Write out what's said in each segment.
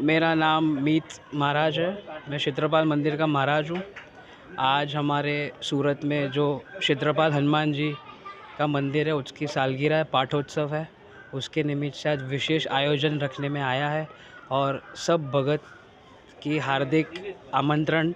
मेरा नाम मीत महाराज है। मैं क्षेत्रपाल मंदिर का महाराज हूँ। आज हमारे सूरत में जो क्षेत्रपाल हनुमान जी का मंदिर है, उसकी सालगिरह है, पाठोत्सव है। उसके निमित्त से आज विशेष आयोजन रखने में आया है और सब भगत की हार्दिक आमंत्रण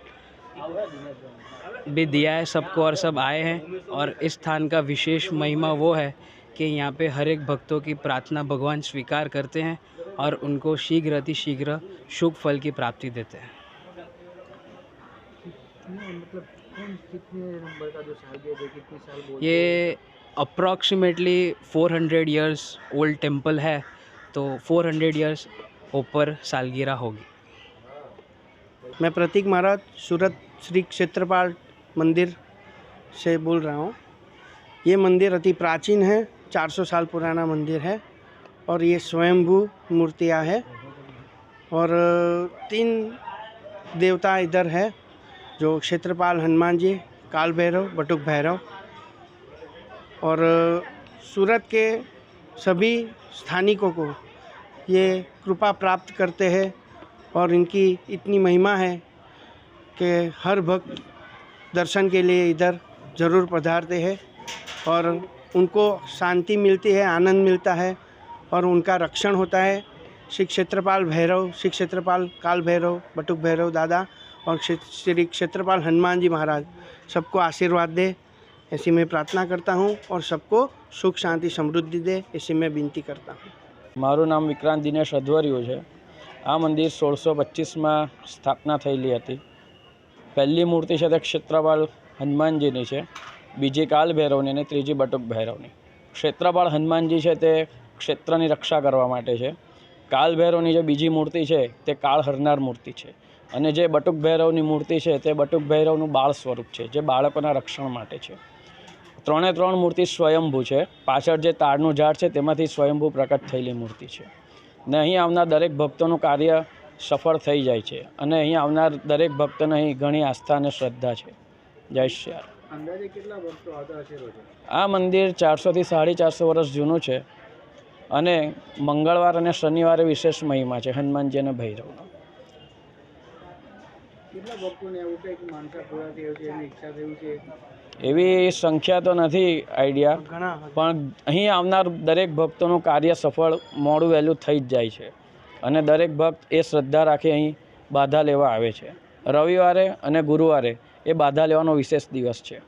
भी दिया है। सबको और सब आए हैं और इस स्थान का विशेष महिमा वो है कि यहाँ पे हर एक भक्तों की प्रार्थना भगवान स्वीकार करते हैं और उनको शीघ्र अति शीघ्र शुभ फल की प्राप्ति देते हैं। मतलब कौन कितने नंबर का जो सालगिरह है कितने साल बोलते ये अप्रॉक्सीमेटली 400 इयर्स ओल्ड टेंपल है तो 400 इयर्स ऊपर सालगिरह होगी। मैं प्रतीक महाराज सूरत श्री क्षेत्रपाल मंदिर से बोल रहा हूँ। ये मंदिर अति प्राचीन है 400 साल पुराना मंदिर है और ये स्वयंभू मूर्तियाँ है और तीन देवता इधर है जो क्षेत्रपाल हनुमान जी काल भैरव बटुक भैरव और सूरत के सभी स्थानिकों को ये कृपा प्राप्त करते हैं और इनकी इतनी महिमा है कि हर भक्त दर्शन के लिए इधर ज़रूर पधारते हैं और उनको शांति मिलती है आनंद मिलता है और उनका रक्षण होता है श्री क्षेत्रपाल भैरव श्री क्षेत्रपाल काल भैरव बटुक भैरव दादा और क्षे- श्री क्षेत्रपाल हनुमान जी महाराज सबको आशीर्वाद दे ऐसी मैं प्रार्थना करता हूँ और सबको सुख शांति समृद्धि दे ऐसी मैं विनती करता हूँ મારું નામ વિક્રાંત દિનેશ અધવરિયું છે આ મંદિર સોળસો પચીસમાં સ્થાપના થયેલી હતી પહેલી મૂર્તિ છે તે ક્ષેત્રપાળ હનુમાનજીની છે બીજી કાલ ભૈરવની અને ત્રીજી બટુક ભૈરવની ક્ષેત્રપાળ હનુમાનજી છે તે ક્ષેત્રની રક્ષા કરવા માટે છે. કાલ ભૈરવની જે બીજી મૂર્તિ છે તે કાળ હરનાર મૂર્તિ છે. અને જે બટુક ભૈરવની મૂર્તિ છે તે બટુક ભૈરવનું બાળ સ્વરૂપ છે, જે બાળકોના રક્ષણ માટે છે. ત્રણે ત્રણ મૂર્તિ સ્વયંભૂ છે. પાછળ જે તાડનું ઝાડ છે તેમાંથી સ્વયંભૂ પ્રકટ થયેલી મૂર્તિ છે. ને અહીં આવનાર દરેક ભક્તોનું કાર્ય સફળ થઈ જાય છે. અને અહીં આવનાર દરેક ભક્તને અહીં ઘણી આસ્થા અને શ્રદ્ધા છે. જય શ્રી. અંદાજે કેટલા ભક્તો આવતા હશે રોજે? આ મંદિર ચારસોથી સાડી ચારસો વર્ષ જૂનું છે અને મંગળવાર અને શનિવારે વિશેષ મહિમા છે હનુમાનજી અને ભૈરવનો. એવી સંખ્યા તો નથી આઈડિયા પણ અહીં આવનાર દરેક ભક્તોનું કાર્ય સફળ મોડું વહેલું થઈ જ જાય છે. અને દરેક ભક્ત એ શ્રદ્ધા રાખી અહીં બાધા લેવા આવે છે. રવિવારે અને ગુરુવારે એ બાધા લેવાનો વિશેષ દિવસ છે.